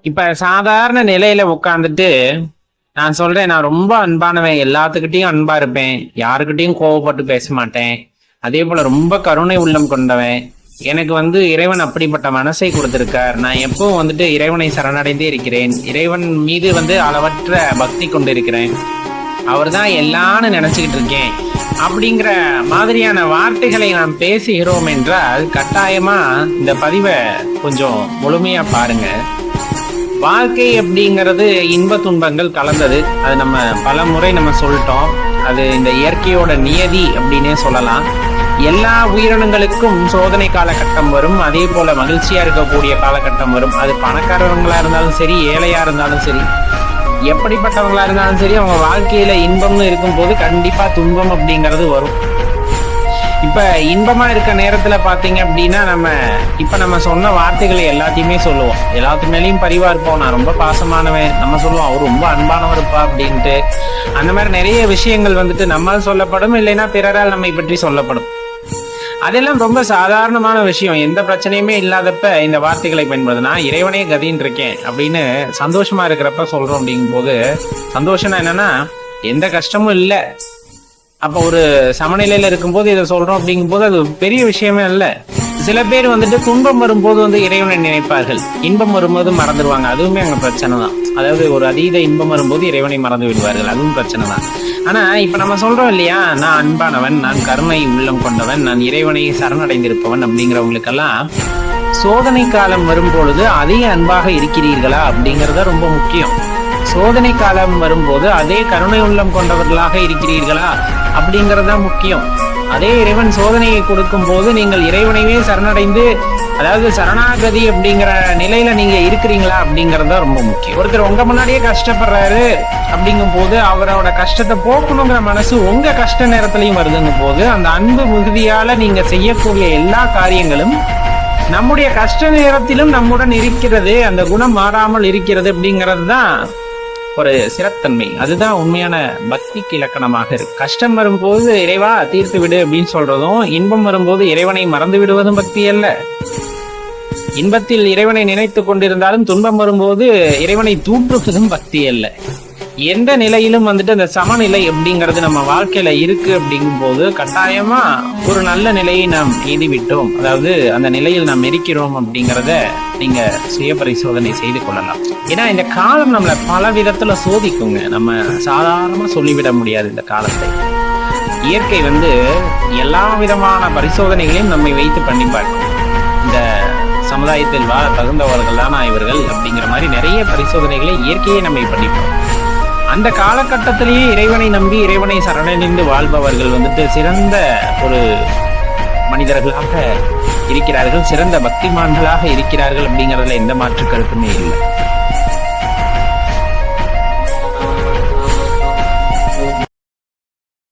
இப்ப சாதாரண நிலையில உட்காந்துட்டு நான் சொல்றேன் நான் ரொம்ப அன்பானவன் எல்லாத்துக்கிட்டையும் அன்பா இருப்பேன். யாருக்கிட்டையும் கோவப்பட்டு பேச மாட்டேன். அதே போல ரொம்ப கருணை உள்ளம் கொண்டவன். எனக்கு வந்து இறைவன் அப்படிப்பட்ட மனசை கொடுத்திருக்கார். நான் எப்பவும் வந்துட்டு இறைவனை சரணடைந்தே இருக்கிறேன். இறைவன் மீது வந்து அளவற்ற பக்தி கொண்டிருக்கிறேன். அவர் தான் எல்லான்னு நினைச்சுக்கிட்டு இருக்கேன். அப்படிங்கிற மாதிரியான வார்த்தைகளை நாம் பேசுகிறோம் என்றால் கட்டாயமா இந்த பதிவை கொஞ்சம் முழுமையா பாருங்க. வாழ்க்கை அப்படிங்கிறது இன்ப துன்பங்கள் கலந்தது. அது நம்ம பல முறை நம்ம சொல்லிட்டோம். அது இந்த இயற்கையோட நியதி அப்படின்னே சொல்லலாம். எல்லா உயிரினங்களுக்கும் சோதனை காலகட்டம் வரும். அதே போல மகிழ்ச்சியா இருக்கக்கூடிய காலகட்டம் வரும். அது பணக்காரவங்களா இருந்தாலும் சரி ஏழையா இருந்தாலும் சரி எப்படிப்பட்டவங்களா இருந்தாலும் சரி அவங்க வாழ்க்கையில இன்பம்னு இருக்கும்போது கண்டிப்பா துன்பம் அப்படிங்கிறது வரும். இப்ப இன்பமா இருக்க நேரத்துல பாத்தீங்க அப்படின்னா நம்ம இப்ப நம்ம சொன்ன வார்த்தைகளை எல்லாத்தையுமே சொல்லுவோம். எல்லாத்து மேலேயும் பரிவா இருப்போம் நான் ரொம்ப பாசமானவன். நம்ம சொல்லுவோம் அவர் ரொம்ப அன்பானவருப்பா அப்படின்ட்டு. அந்த மாதிரி நிறைய விஷயங்கள் வந்துட்டு நம்மால் சொல்லப்படும் இல்லைன்னா பிறரால் நம்மை பற்றி சொல்லப்படும். அதெல்லாம் ரொம்ப சாதாரணமான விஷயம். எந்த பிரச்சனையுமே இல்லாதப்ப இந்த வார்த்தைகளை பயன்படுத்தினா இறைவனே கதின்னு இருக்கேன் அப்படின்னு சந்தோஷமா இருக்கிறப்ப சொல்றோம் அப்படிங்கும் போது சந்தோஷம்னா என்னன்னா எந்த கஷ்டமும் இல்லை. அப்போ ஒரு சமநிலையில இருக்கும்போது இதை சொல்றோம் அப்படிங்கும்போது அது பெரிய விஷயமே இல்ல சில பேர் வந்துட்டு துன்பம் வரும்போது வந்து இறைவனை நினைப்பார்கள். இன்பம் வரும்போது மறந்துடுவாங்க அதுவுமே அங்க பிரச்சனை தான். அதாவது ஒரு அதீத இன்பம் வரும்போது இறைவனை மறந்து விடுவார்கள். அதுவும் பிரச்சனை தான். ஆனா இப்ப நம்ம சொல்றோம் இல்லையா? நான் அன்பானவன் நான் கருணை உள்ளம் கொண்டவன் நான் இறைவனை சரணடைந்திருப்பவன் அப்படிங்கிறவங்களுக்கெல்லாம் சோதனை காலம் வரும்பொழுது அதே அதிக அன்பாக இருக்கிறீர்களா அப்படிங்கறத ரொம்ப முக்கியம். சோதனை காலம் வரும்போது அதே கருணை உள்ளம் கொண்டவர்களாக இருக்கிறீர்களா? அப்படிங்கறது தான் முக்கியம். அதே இறைவன் சோதனையை கொடுக்கும் போது நீங்கள் இறைவனையே சரணடைந்து அதாவது சரணாகதி அப்படிங்கிற நிலையில நீங்க இருக்கிறீங்களா அப்படிங்கறது தான் ரொம்ப முக்கியம். ஒருத்தர் உங்க முன்னாடியே கஷ்டப்படுறாரு அப்படிங்கும் போது அவரோட கஷ்டத்தை போக்கணுங்கிற மனசு உங்க கஷ்ட நேரத்திலையும் வருதுங்கும் போது அந்த அன்பு மிகுதியால நீங்க செய்யக்கூடிய எல்லா காரியங்களும் நம்முடைய கஷ்ட நேரத்திலும் நம்முடன் இருக்கிறது அந்த குணம் மாறாமல் இருக்கிறது அப்படிங்கிறது தான் ஒரு சிறத்தன்மை அதுதான் உண்மையான பக்திக்கு இலக்கணமாக இருக்கு. கஷ்டம் வரும்போது இறைவா தீர்த்து விடு அப்படின்னு சொல்றதும் இன்பம் வரும்போது இறைவனை மறந்து விடுவதும் பக்தி அல்ல. இன்பத்தில் இறைவனை நினைத்து கொண்டிருந்தாலும் துன்பம் வரும்போது இறைவனை தூண்டுவதும் பக்தி அல்ல. எந்த நிலையிலும் வந்துட்டு அந்த சமநிலை அப்படிங்கிறது நம்ம வாழ்க்கையில இருக்கு அப்படிங்கும் போது கட்டாயமா ஒரு நல்ல நிலையை நாம் எய்தி விட்டோம் அதாவது அந்த நிலையில் நாம் இருக்கிறோம் அப்படிங்கிறத நீங்க சுய பரிசோதனை செய்து கொள்ளலாம். ஏன்னா இந்த காலம் நம்மளை பல விதத்துல சோதிக்குங்க. நம்ம சாதாரணமா சொல்லிவிட முடியாது இந்த காலத்தை. இயற்கை வந்து எல்லா விதமான பரிசோதனைகளையும் நம்மை வைத்து பண்ணி பார்க்கும். இந்த சமுதாயத்தில் வாழ தகுந்தவர்கள் தானா இவர்கள் அப்படிங்கிற மாதிரி நிறைய பரிசோதனைகளை இயற்கையே நம்மை பண்ணிப்போம். அந்த காலகட்டத்திலேயே இறைவனை நம்பி இறைவனை சரணடைந்து வாழ்பவர்கள் வந்துட்டு சிறந்த ஒரு மனிதர்களாக இருக்கிறார்கள் சிறந்த பக்திமான்களாக இருக்கிறார்கள் அப்படிங்கிறதுல எந்த மாற்று கருத்துமே இல்லை.